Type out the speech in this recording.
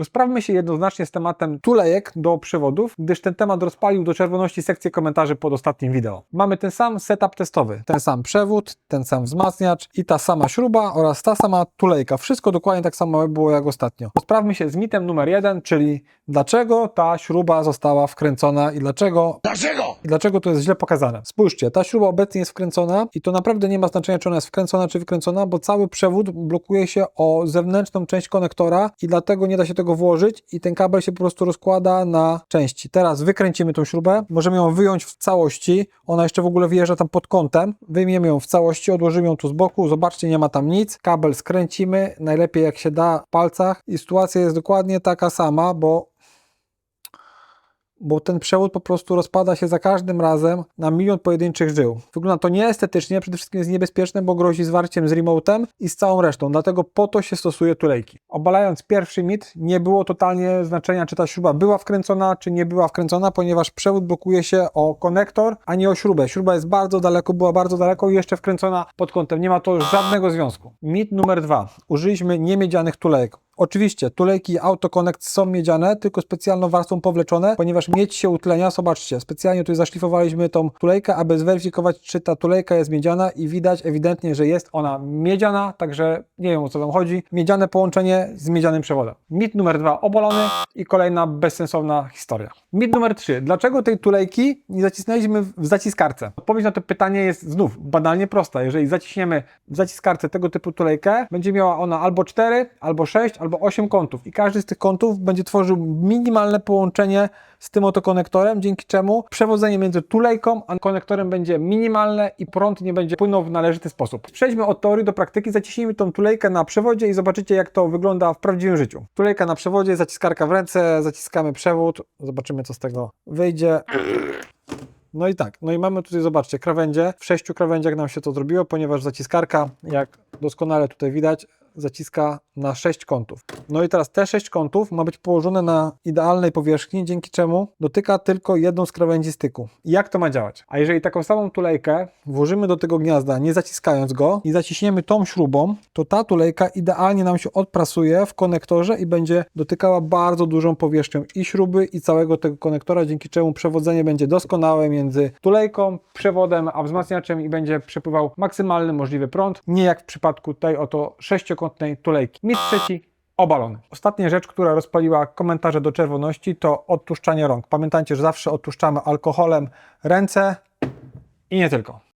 Rozprawmy się jednoznacznie z tematem tulejek do przewodów, gdyż ten temat rozpalił do czerwoności sekcję komentarzy pod ostatnim wideo. Mamy ten sam setup testowy, ten sam przewód, ten sam wzmacniacz i ta sama śruba oraz ta sama tulejka. Wszystko dokładnie tak samo było jak ostatnio. Rozprawmy się z mitem numer jeden, czyli dlaczego ta śruba została wkręcona i dlaczego Dlaczego? i dlaczego to jest źle pokazane? Spójrzcie, ta śruba obecnie jest wkręcona i to naprawdę nie ma znaczenia, czy ona jest wkręcona, czy wykręcona, bo cały przewód blokuje się o zewnętrzną część konektora i dlatego nie da się tego włożyć i ten kabel się po prostu rozkłada na części. Teraz wykręcimy tą śrubę, możemy ją wyjąć w całości, ona jeszcze w ogóle wyjeżdża tam pod kątem, wyjmiemy ją w całości, odłożymy ją tu z boku, zobaczcie, nie ma tam nic, kabel skręcimy, najlepiej jak się da w palcach. I sytuacja jest dokładnie taka sama, bo bo ten przewód po prostu rozpada się za każdym razem na milion pojedynczych żył. Wygląda to nieestetycznie, przede wszystkim jest niebezpieczne, bo grozi zwarciem z remotem i z całą resztą, dlatego po to się stosuje tulejki. Obalając pierwszy mit, nie było totalnie znaczenia, czy ta śruba była wkręcona, czy nie była wkręcona, ponieważ przewód blokuje się o konektor, a nie o śrubę. Śruba jest bardzo daleko, była bardzo daleko i jeszcze wkręcona pod kątem. Nie ma to żadnego związku. Mit numer dwa. Użyliśmy niemiedzianych tulejek. Oczywiście, tulejki AutoConnect są miedziane, tylko specjalną warstwą powleczone, ponieważ miedź się utlenia. Zobaczcie, specjalnie tutaj zaszlifowaliśmy tą tulejkę, aby zweryfikować, czy ta tulejka jest miedziana i widać ewidentnie, że jest ona miedziana, także nie wiem o co tam chodzi. Miedziane połączenie z miedzianym przewodem. Mit numer dwa, obalony i kolejna bezsensowna historia. Mit numer trzy, dlaczego tej tulejki nie zacisnęliśmy w zaciskarce? Odpowiedź na to pytanie jest znów banalnie prosta. Jeżeli zaciśniemy w zaciskarce tego typu tulejkę, będzie miała ona albo 4, albo 6, albo 8 kątów i każdy z tych kątów będzie tworzył minimalne połączenie z tym oto konektorem, dzięki czemu przewodzenie między tulejką a konektorem będzie minimalne i prąd nie będzie płynął w należyty sposób. Przejdźmy od teorii do praktyki, zaciśnijmy tą tulejkę na przewodzie i zobaczycie jak to wygląda w prawdziwym życiu. Tulejka na przewodzie, zaciskarka w ręce, zaciskamy przewód, zobaczymy co z tego wyjdzie. No i tak, no i mamy tutaj, zobaczcie, krawędzie. W sześciu krawędziach nam się to zrobiło, ponieważ zaciskarka, jak doskonale tutaj widać, zaciska na sześć kątów. No i teraz te sześć kątów ma być położone na idealnej powierzchni, dzięki czemu dotyka tylko jedną z krawędzi styku. Jak to ma działać? A jeżeli taką samą tulejkę włożymy do tego gniazda, nie zaciskając go i zaciśniemy tą śrubą, to ta tulejka idealnie nam się odprasuje w konektorze i będzie dotykała bardzo dużą powierzchnią i śruby i całego tego konektora, dzięki czemu przewodzenie będzie doskonałe między tulejką, przewodem, a wzmacniaczem i będzie przepływał maksymalny możliwy prąd, nie jak w przypadku tej oto sześciokątnej tulejki. Mit trzeci, obalony. Ostatnia rzecz, która rozpaliła komentarze do czerwoności, to odtłuszczanie rąk. Pamiętajcie, że zawsze odtłuszczamy alkoholem ręce i nie tylko.